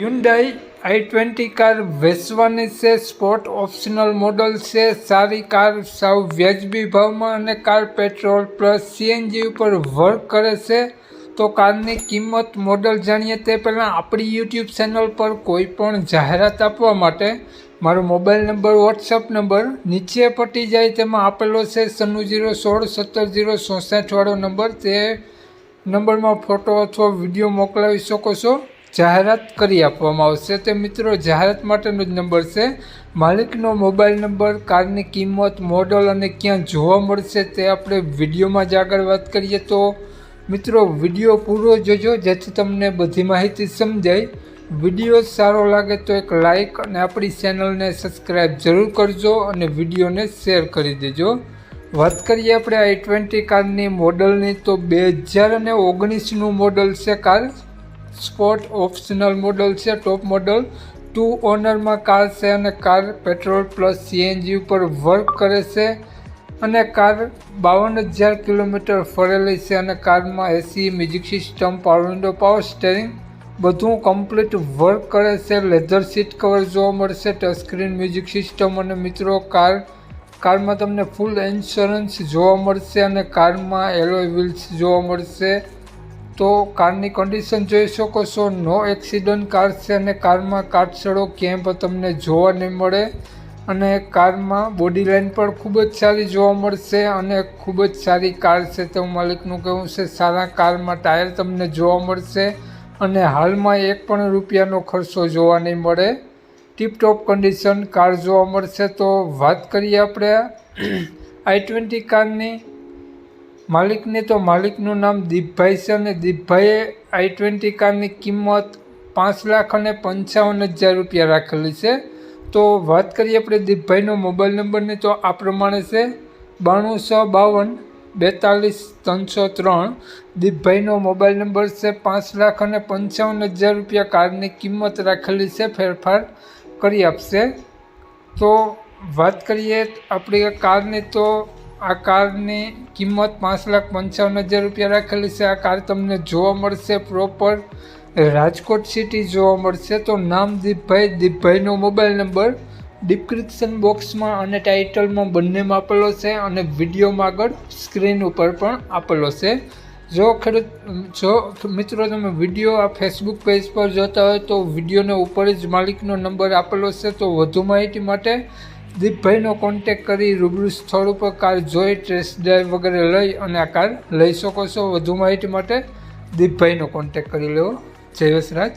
Hyundai આઈ twenty car વેચવાની છે sport optional model છે, સારી કાર સાવ વ્યાજબી ભાવમાં અને કાર પેટ્રોલ પ્લસ સીએનજી ઉપર વર્ક કરે છે. તો કારની કિંમત મોડલ જાણીએ તે પહેલાં આપણી યુટ્યુબ ચેનલ પર કોઈ પણ જાહેરાત આપવા માટે મારો મોબાઈલ નંબર વોટ્સઅપ નંબર નીચે પટી જાય તેમાં આપેલો છે, સન્નુ જીરો સોળ, સત્તર જીરો ચોસઠવાળો નંબર તે નંબરમાં ફોટો અથવા વીડિયો મોકલાવી શકો છો. જાહેરાત કરી આપવામાં આવશે. તે મિત્રો, જાહેરાત માટેનો જ નંબર છે. માલિકનો મોબાઈલ નંબર, કારની કિંમત, મોડલ અને ક્યાં જોવા મળશે તે આપણે વિડીયોમાં જ આગળ વાત કરીએ તો મિત્રો, વીડિયો પૂરો જોજો, જેથી તમને બધી માહિતી સમજાય. વીડિયો સારો લાગે તો એક લાઈક અને આપણી ચેનલને સબસ્ક્રાઈબ જરૂર કરજો અને વિડીયોને શેર કરી દેજો. વાત કરીએ આપણે આઈ ટ્વેન્ટી કારની મોડલની, તો બે હજાર અને ઓગણીસનું મોડલ છે કાર. સ્પોર્ટ ઓપ્શનલ મોડલ છે, ટોપ મોડલ. ટુ ઓનરમાં કાર છે અને કાર પેટ્રોલ પ્લસ સીએનજી ઉપર વર્ક કરે છે. અને કાર બાવન હજાર કિલોમીટર ફરેલી છે અને કારમાં AC music system power window power steering બધું કમ્પ્લીટ વર્ક કરે છે. લેધર સીટ કવર જોવા મળશે ટચસ્ક્રીન મ્યુઝિક સિસ્ટમ અને મિત્રો કાર, કારમાં તમને ફૂલ ઇન્સ્યોરન્સ જોવા મળશે અને કારમાં એલોય વ્હીલ્સ જોવા મળશે. તો કારની કન્ડિશન જોઈ શકો છો. નો એક્સિડન્ટ કાર છે અને કારમાં કાટસડો ક્યાંય પણ તમને જોવા નહીં મળે. અને કારમાં બોડી લાઇન પણ ખૂબ જ સારી જોવા મળશે અને ખૂબ જ સારી કાર છે તો માલિકનું કહેવું છે. સારા કારમાં ટાયર તમને જોવા મળશે અને હાલમાં એક પણ રૂપિયાનો ખર્ચો જોવા નહીં મળે. ટીપટોપ કન્ડિશન કાર જોવા મળશે તો વાત કરીએ આપણે. આઈ ટ્વેન્ટી કારની. માલિકની તો માલિકનું નામ દીપભાઈ છે અને દીપભાઈએ આઈ ટ્વેન્ટી કારની કિંમત પાંચ લાખ અને પંચાવન હજાર રૂપિયા રાખેલી છે. તો વાત કરીએ આપણે દીપભાઈનો મોબાઈલ નંબરની તો આ પ્રમાણે છે. બાણું સો બાવન, બેતાલીસ, ત્રણસો ત્રણ. દીપભાઈનો મોબાઈલ નંબર છે પાંચ લાખ અને પંચાવન હજાર રૂપિયા કારની કિંમત રાખેલી છે, ફેરફાર કરી આપશે. તો વાત કરીએ આપણી કારની તો આ કારની કિંમત પાંચ લાખ પંચાવન હજાર રૂપિયા રાખેલી છે. આ કાર તમને જોવા મળશે પ્રોપર રાજકોટ સિટી જોવા મળશે. તો નામ દીપભાઈ. દીપભાઈનો મોબાઈલ નંબર ડિસ્ક્રિપ્શન બોક્સમાં અને ટાઇટલમાં બંનેમાં આપેલો છે અને વિડીયોમાં આગળ સ્ક્રીન ઉપર પણ આપેલો છે. જો ખેડૂત જો મિત્રો તમે વીડિયો આ ફેસબુક પેજ પર જોતા હોય તો વિડીયોને ઉપર જ માલિકનો નંબર આપેલો છે. તો વધુ માહિતી માટે દીપભાઈનો કોન્ટેક કરી રૂબરૂ સ્થળ ઉપર કાર જોઈ ટેસ્ટ ડ્રાઈવ વગેરે લઈ અને આ કાર લઈ શકો છો વધુ માહિતી માટે દીપભાઈનો કોન્ટેક કરી લેવો જય વસરાજ.